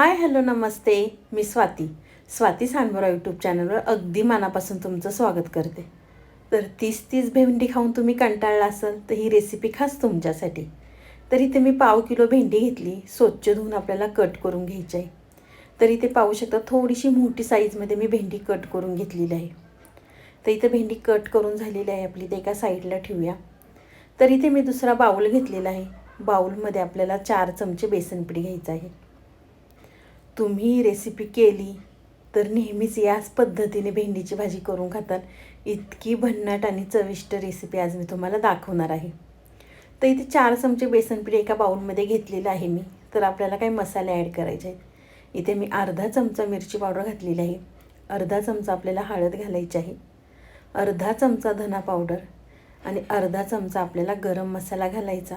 हाय hello नमस्ते. मी Swati. Swati Sandbara YouTube चॅनलवर अगदी मनापासून तुमचं स्वागत करते. तर तीस तीस भेंडी खाऊन तुम्ही कंटाळला असाल तर ही रेसिपी खास तुमच्यासाठी. तर इथे मी पाव किलो भेंडी घेतली स्वच्छ धुवून आपल्याला कट करून घ्यायची आहे तर इथे पाहू शकता थोडीशी मोठी साईजमध्ये मी भेंडी कट करून घेतलेली आहे. तर इथे भेंडी कट करून झालेली आहे आपली ते एका साईडला ठेवूया. तर इथे मी दुसरा बाऊल घेतलेला आहे. बाऊलमध्ये आपल्याला चार चमचे बेसनपीठ घ्यायचं आहे. तुम्ही ही रेसिपी केली तर नेहमीच याच पद्धतीने भेंडीची भाजी करून खाताल. इतकी भन्नाट आणि चविष्ट रेसिपी आज मी तुम्हाला दाखवणार आहे. तर इथे चार चमचे बेसनपीठ एका बाऊलमध्ये घेतलेलं आहे मी. तर आपल्याला काही मसाले ॲड करायचे आहेत. इथे मी अर्धा चमचा मिरची पावडर घातलेली आहे. अर्धा चमचा आपल्याला हळद घालायची आहे. अर्धा चमचा धना पावडर आणि अर्धा चमचा आपल्याला गरम मसाला घालायचा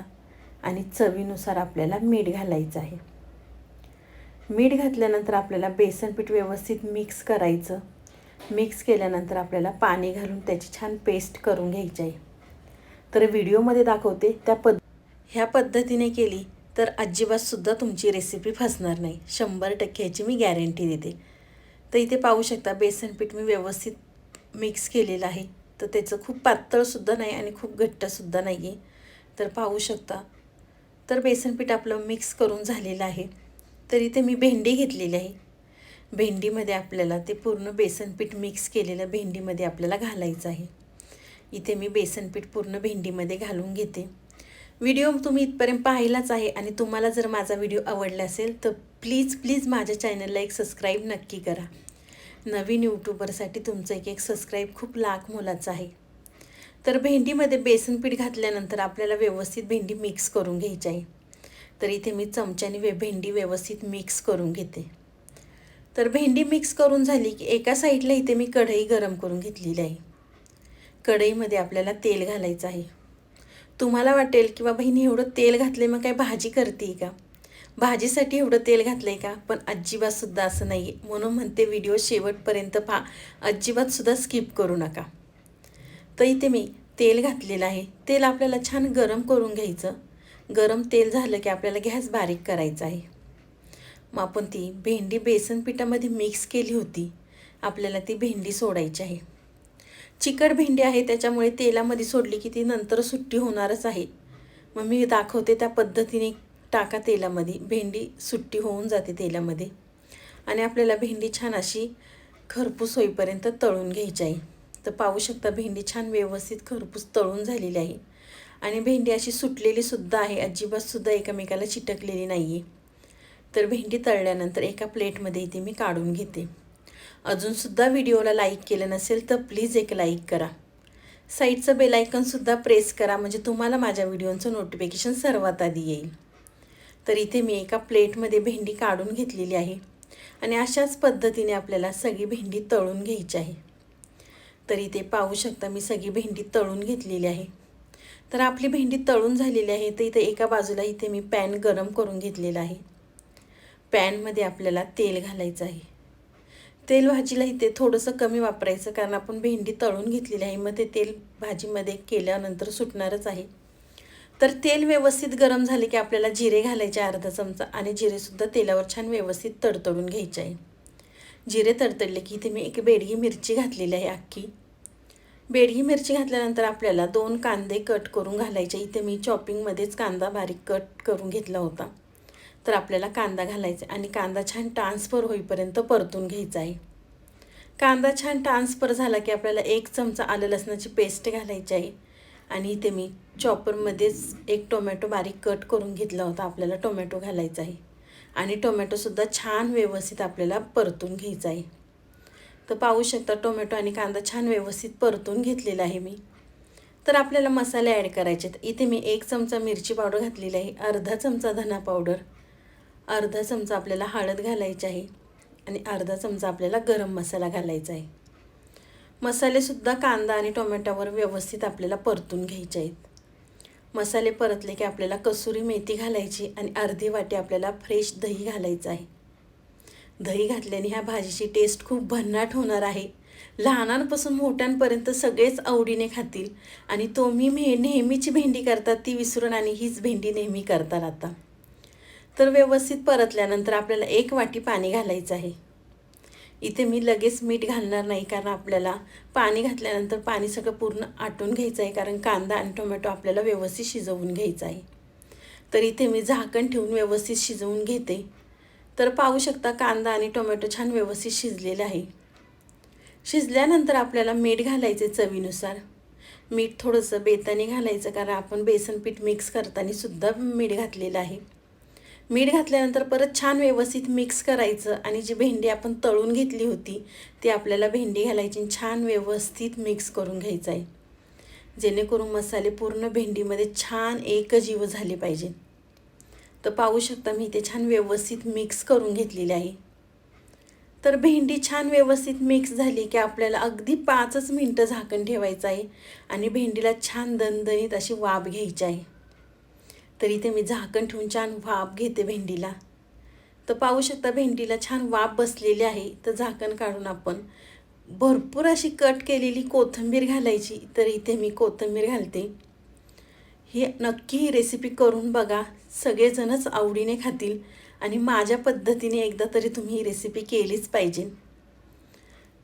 आणि चवीनुसार आपल्याला मीठ घालायचं आहे. मीठ घातल्यानंतर आपल्याला बेसन पीठ व्यवस्थित मिक्स करायचं. मिक्स केल्यानंतर आपल्याला पाणी घालून त्याची छान पेस्ट करून घ्यायची आहे. तर व्हिडिओमध्ये दाखवते त्या पद ह्या पद्धतीने केली तर अजिबातसुद्धा तुमची रेसिपी फसणार नाही. शंभर टक्के ह्याची मी गॅरंटी देते. तर इथे पाहू शकता बेसन पीठ मी व्यवस्थित मिक्स केलेलं आहे. तर त्याचं खूप पातळसुद्धा नाही आणि खूप घट्टसुद्धा नाही आहे तर पाहू शकता. तर बेसन पीठ आपलं मिक्स करून झालेलं आहे. तर इथे मी भेंडी घेतलेली आहे. भेंडीमध्ये आपल्याला ते पूर्ण बेसनपीठ मिक्स केलेलं भेंडीमध्ये आपल्याला घालायचं आहे. इथे मी बेसनपीठ पूर्ण भेंडीमध्ये घालून घेते. व्हिडिओ तुम्ही इथपर्यंत पाहिलाच आहे आणि तुम्हाला जर माझा व्हिडिओ आवडला असेल तर प्लीज प्लीज माझ्या चॅनलला एक सबस्क्राईब नक्की करा. नवीन यूट्यूबरसाठी तुमचं एक एक सबस्क्राईब खूप लाख मोलाचं आहे. तर भेंडीमध्ये बेसनपीठ घातल्यानंतर आपल्याला व्यवस्थित भेंडी मिक्स करून घ्यायची आहे. तर इथे मी चमच्याने वे भेंडी व्यवस्थित मिक्स करून घेते. तर भेंडी मिक्स करून झाली की एका साईडला इथे मी कढई गरम करून घेतलेली आहे. कढईमध्ये आपल्याला तेल घालायचं आहे. तुम्हाला वाटेल की बाबा हिने एवढं तेल घातले मग काय भाजी करते का? भाजीसाठी एवढं तेल घातलं आहे का? पण अजिबातसुद्धा असं नाही आहे म्हणून म्हणते व्हिडिओ शेवटपर्यंत पहा. अजिबातसुद्धा स्किप करू नका. तर इथे मी तेल घातलेलं आहे. तेल आपल्याला छान गरम करून घ्यायचं. गरम तेल झालं की आपल्याला गॅस बारीक करायचा आहे. मग आपण ती भेंडी बेसन पिठामध्ये मिक्स केली होती. आपल्याला ती भेंडी सोडायची आहे. चिकट भेंडी आहे त्याच्यामुळे तेलामध्ये सोडली की ती नंतर सुट्टी होणारच आहे. मग मी दाखवते त्या पद्धतीने टाका तेलामध्ये. भेंडी सुट्टी होऊन जाते तेलामध्ये. आणि आपल्याला भेंडी छान अशी खरपूस होईपर्यंत तळून घ्यायची आहे. तर पाहू शकता भेंडी छान व्यवस्थित खरपूस तळून झालेली आहे. आणि भेंडी अशी सुटलेली सुद्धा आहे. अजिबातसुद्धा एकमेकाला चिटकलेली नाही आहे तर भेंडी तळल्यानंतर एका प्लेटमध्ये इथे मी काढून घेते. अजूनसुद्धा व्हिडिओला लाईक केलं नसेल तर प्लीज एक लाईक करा. साईडचं बेलायकनसुद्धा प्रेस करा म्हणजे तुम्हाला माझ्या व्हिडिओचं नोटिफिकेशन सर्वात आधी येईल. तर इथे मी एका प्लेटमध्ये भेंडी काढून घेतलेली आहे आणि अशाच पद्धतीने आपल्याला सगळी भेंडी तळून घ्यायची आहे. तर इथे पाहू शकता मी सगळी भेंडी तळून घेतलेली आहे. तर आपली भेंडी तळून झालेली आहे. तर इथे एका बाजूला इथे मी पॅन गरम करून घेतलेला आहे. पॅनमध्ये आपल्याला तेल घालायचं आहे. तेल भाजीला इथे थोडंसं कमी वापरायचं कारण आपण भेंडी तळून घेतलेली आहे. मग ते तेल भाजीमध्ये केल्यानंतर सुटणारच आहे. तर तेल व्यवस्थित गरम झाले की आपल्याला जिरे घालायचे अर्धा चमचा आणि जिरेसुद्धा तेलावर छान व्यवस्थित तडतडून घ्यायचे आहे. जिरे तडतडले की इथे मी एक बेडगी मिरची घातलेली आहे अख्खी. बेडगी मिरची घातल्यानंतर आपल्याला दोन कांदे कट करून घालायचे. इथे मी चॉपिंगमध्येच कांदा बारीक कट करून घेतला होता. तर आपल्याला कांदा घालायचा आणि कांदा छान ट्रान्सफर होईपर्यंत परतून घ्यायचा आहे. कांदा छान ट्रान्सफर झाला की आपल्याला एक चमचा आलं लसणाची पेस्ट घालायची आहे. आणि इथे मी चॉपरमध्येच एक टोमॅटो बारीक कट करून घेतला होता. आपल्याला टोमॅटो घालायचा आहे. आणि टोमॅटोसुद्धा छान व्यवस्थित आपल्याला परतून घ्यायचा आहे. तर पाहू शकता टोमॅटो आणि कांदा छान व्यवस्थित परतून घेतलेला आहे मी. तर आपल्याला मसाले ॲड करायचे आहेत. इथे मी एक चमचा मिरची पावडर घातलेली आहे. अर्धा चमचा धना पावडर अर्धा चमचा आपल्याला हळद घालायची आहे आणि अर्धा चमचा आपल्याला गरम मसाला घालायचा आहे. मसालेसुद्धा कांदा आणि टोमॅटोवर व्यवस्थित आपल्याला परतून घ्यायचे आहेत. मसाले परतले की आपल्याला कसुरी मेथी घालायची आणि अर्धी वाटी आपल्याला फ्रेश दही घालायचं आहे. दही घातल्याने ह्या भाजीची टेस्ट खूप भन्नाट होणार आहे. लहानांपासून मोठ्यांपर्यंत सगळेच आवडीने खातील. आणि तुम्ही मे नेहमीची भेंडी करतात ती विसरून आणि हीच भेंडी नेहमी करतात आता. तर व्यवस्थित परतल्यानंतर आपल्याला एक वाटी पाणी घालायचं आहे. इथे मी लगेच मीठ घालणार नाही कारण आपल्याला पाणी घातल्यानंतर पाणी सगळं पूर्ण आटून घ्यायचं आहे कारण कांदा आणि टोमॅटो आपल्याला व्यवस्थित शिजवून घ्यायचा आहे. तर इथे मी झाकण ठेवून व्यवस्थित शिजवून घेते. तर पाहू शकता कांदा आणि टोमॅटो छान व्यवस्थित शिजलेले आहे. शिजल्यानंतर आपल्याला मीठ घालायचे चवीनुसार. मीठ थोडंसं बेताने घालायचं कारण आपण बेसन पीठ मिक्स करताना सुद्धा मीठ घातलेलं आहे. मीठ घातल्यानंतर परत छान व्यवस्थित मिक्स करायचं आणि जी भेंडी आपण तळून घेतली होती ती आपल्याला भेंडी घालायची आणि छान व्यवस्थित मिक्स करून घ्यायचं आहे जेणेकरून मसाले पूर्ण भेंडीमध्ये छान एकजीव झाले पाहिजे तर पाहू शकता मी ते छान व्यवस्थित मिक्स करून घेतलेले आहे. तर भेंडी छान व्यवस्थित मिक्स झाली की आपल्याला अगदी पाचच मिनटं झाकण ठेवायचं आहे आणि भेंडीला छान दणदणीत अशी वाफ घ्यायची आहे. तर इथे मी झाकण ठेवून छान वाफ घेते भेंडीला. तर पाहू शकता भेंडीला छान वाफ बसलेली आहे. तर झाकण काढून आपण भरपूर अशी कट केलेली कोथिंबीर घालायची. तर इथे मी कोथिंबीर घालते. ही नक्की ही रेसिपी करून बघा. सगळेजणच आवडीने खातील आणि माझ्या पद्धतीने एकदा तरी तुम्ही ही रेसिपी केलीच पाहिजे.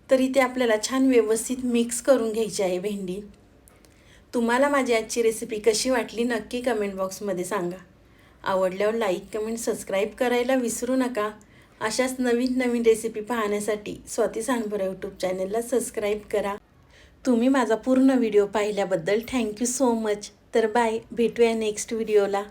तर इथे आपल्याला छान व्यवस्थित मिक्स करून घ्यायची आहे भेंडी. तुम्हाला माझी आजची रेसिपी कशी वाटली नक्की कमेंट बॉक्समध्ये सांगा. आवडल्यावर लाईक कमेंट सबस्क्राईब करायला विसरू नका. अशाच नवीन नवीन रेसिपी पाहण्यासाठी स्वाती सांडभरा यूट्यूब चॅनलला सबस्क्राईब करा. तुम्ही माझा पूर्ण व्हिडिओ पाहिल्याबद्दल थँक्यू सो मच तर बाय भेटूया नेक्स्ट व्हिडिओला